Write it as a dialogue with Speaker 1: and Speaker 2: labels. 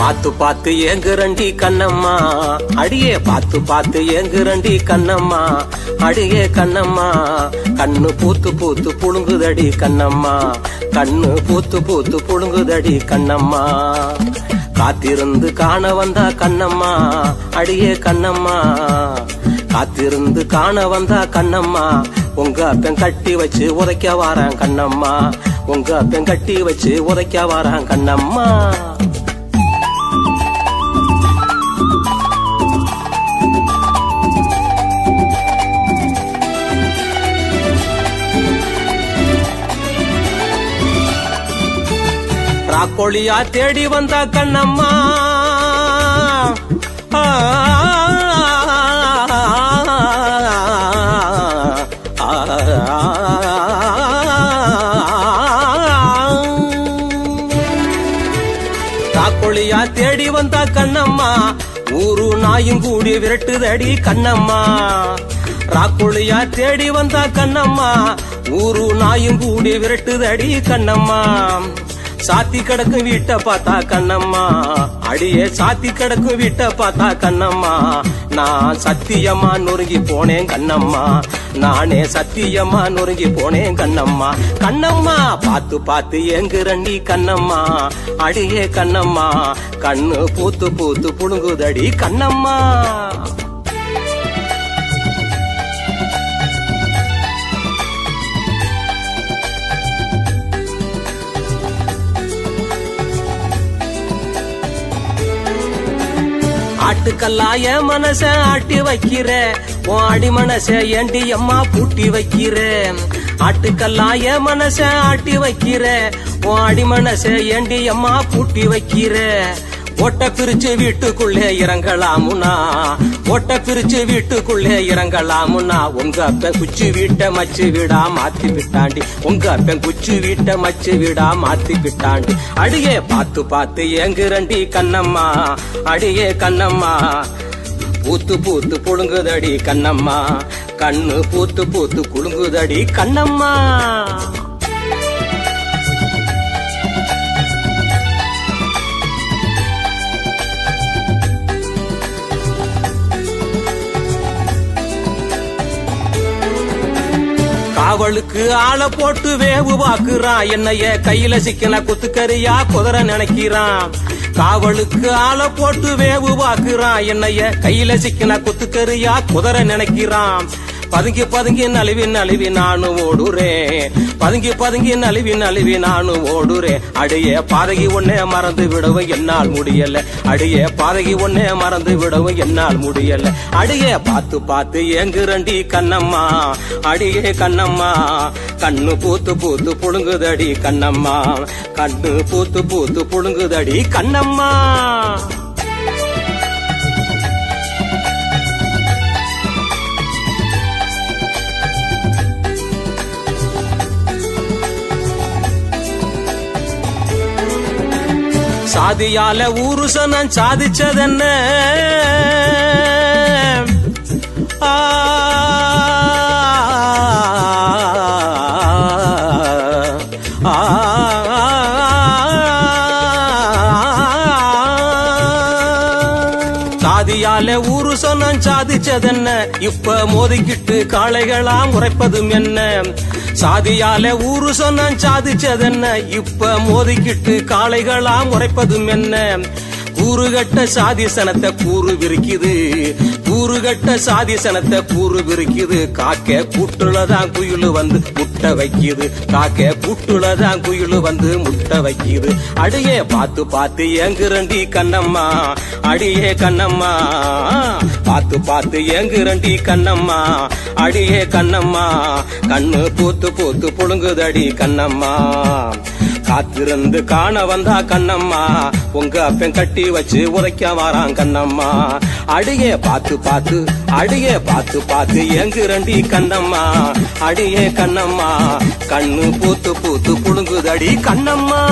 Speaker 1: பார்த்து பார்த்து ஏங்குரண்டி கண்ணம்மா. அடியே பார்த்து பார்த்து ஏங்குரண்டி கண்ணம்மா. அடியே கண்ணம்மா. கண்ணு பூத்து பூத்து புழுங்குதடி கண்ணம்மா. கண்ணு பூத்து பூத்து புழுங்குதடி கண்ணம்மா. காத்திருந்து காண வந்தா கண்ணம்மா. அடியே கண்ணம்மா. காத்திருந்து காண வந்தா கண்ணம்மா. உங்க அப்பன் கட்டி வச்சு உதைக்க வாரான் கண்ணம்மா. உங்க அப்பன் கட்டி வச்சு உதைக்க வாரான் கண்ணம்மா. ராக்கோழியா தேடி வந்த கண்ணம்மா ராக்கோழியா தேடி வந்த கண்ணம்மா ஊரு நாயும் கூடி விரட்டுதடி கண்ணம்மா ராக்கோழியா தேடி வந்த கண்ணம்மா ஊரு நாயும் கூடி விரட்டுதடி கண்ணம்மா சாத்தி கிடக்கு வீட்டை பார்த்தா கண்ணம்மா. அடியே சாத்தி கிடக்கு வீட்டை பார்த்தா கண்ணம்மா. நான் சத்தியமா நொறுங்கி போனேன் கண்ணம்மா. நானே சத்தியமா நொறுங்கி போனேன் கண்ணம்மா. கண்ணம்மா பார்த்து பார்த்து எங்குறண்டி கண்ணம்மா. அடியே கண்ணம்மா. கண்ணு பூத்து பூத்து புழுங்குதடி கண்ணம்மா. அதுக்கெல்லாம் என் மனச ஆட்டி வைக்கிற. உன் அடி மனச ஏண்டி அம்மா பூட்டி வைக்கிற. என் மனச ஆட்டி வைக்கிற. உன் அடி மனச ஏண்டி அம்மா பூட்டி வைக்கிற. ஒட்ட பிரிச்சு வீட்டுக்குள்ளே இறங்கலாமுனா ஒட்ட பிரிச்சு வீட்டுக்குள்ளே இறங்கலாமுனா உங்க அப்பன் குச்சி வீட்டை மச்சு விடா மாத்தி விட்டாண்டி. உங்க அப்பன் குச்சி வீட்டை மச்சு விடா மாத்தி விட்டாண்டி. அடியே பார்த்து பார்த்து ஏங்குறண்டி கண்ணம்மா. அடியே கண்ணம்மா. பூத்து பூத்து புழுங்குதடி கண்ணம்மா. கண்ணு பூத்து பூத்து குலுங்குதடி கண்ணம்மா. காவலுக்கு ஆளை போட்டு வேவு பாக்குறான் என்னைய கையில சிக்கன குத்துக்கறியா? குதிரை நினைக்கிறான். காவலுக்கு ஆளை போட்டு வேவு பாக்குறான் என்னைய கையில சிக்கன குத்துக்கறியா? குதிரை நினைக்கிறான். பதுங்கி பதுங்கி நழுவி நழுவி நானும் ஓடுறேன் பதுங்கி பதுங்கி நழுவி நழுவி நானும் ஓடுறேன் அடியே பாதகி ஒன்னே மறந்து விடவும் என்னால் முடியல. அடியே பாதகி ஒன்னே மறந்து விடவும் என்னால் முடியல. அடியே பார்த்து பார்த்து ஏங்குரண்டி கண்ணம்மா. அடியே கண்ணம்மா கண்ணு பூத்து பூத்து புழுங்குதடி கண்ணம்மா. கண்ணு பூத்து பூத்து புழுங்குதடி கண்ணம்மா. சாதியால ஊருசனம் சாதிச்சதென்ன? சாதியால ஊரு சொன்ன சாதிச்சதென்ன? இப்ப மோதிக்கிட்டு காளைகளாம் உரைப்பதும் என்ன? சாதியால ஊரு சொன்னான் சாதிச்சதென்ன? இப்ப மோதிக்கிட்டு காளைகளாம் உரைப்பதும் என்ன? கூறுகட்ட சாதிசனத்தை கூறு விரிக்குது. கூறுகட்ட சாதிசனத்தை கூறு விரிக்குது. காக்க கூட்டுலதான் குயிலு வந்து முட்டை வைக்குது. காக்க கூட்டுலதான் குயிலு வந்து முட்டை வைக்குது. அடியே பார்த்து பார்த்து ஏங்குரண்டி கண்ணம்மா. அடியே கண்ணம்மா. பார்த்து பார்த்து ஏங்குரண்டி கண்ணம்மா. அடியே கண்ணம்மா. கண்ணு பூத்து பூத்து புழுங்குதடி கண்ணம்மா. காத்திருந்து காண வந்தா கண்ணம்மா. உங்க அப்பன் கட்டி வச்சு உரைக்க வாரான் கண்ணம்மா. அடியே பார்த்து பார்த்து அடியே பார்த்து பார்த்து எங்கு ரெண்டி கண்ணம்மா. அடியே கண்ணம்மா கண்ணு பூத்து பூத்து புழுங்குதடி கண்ணம்மா.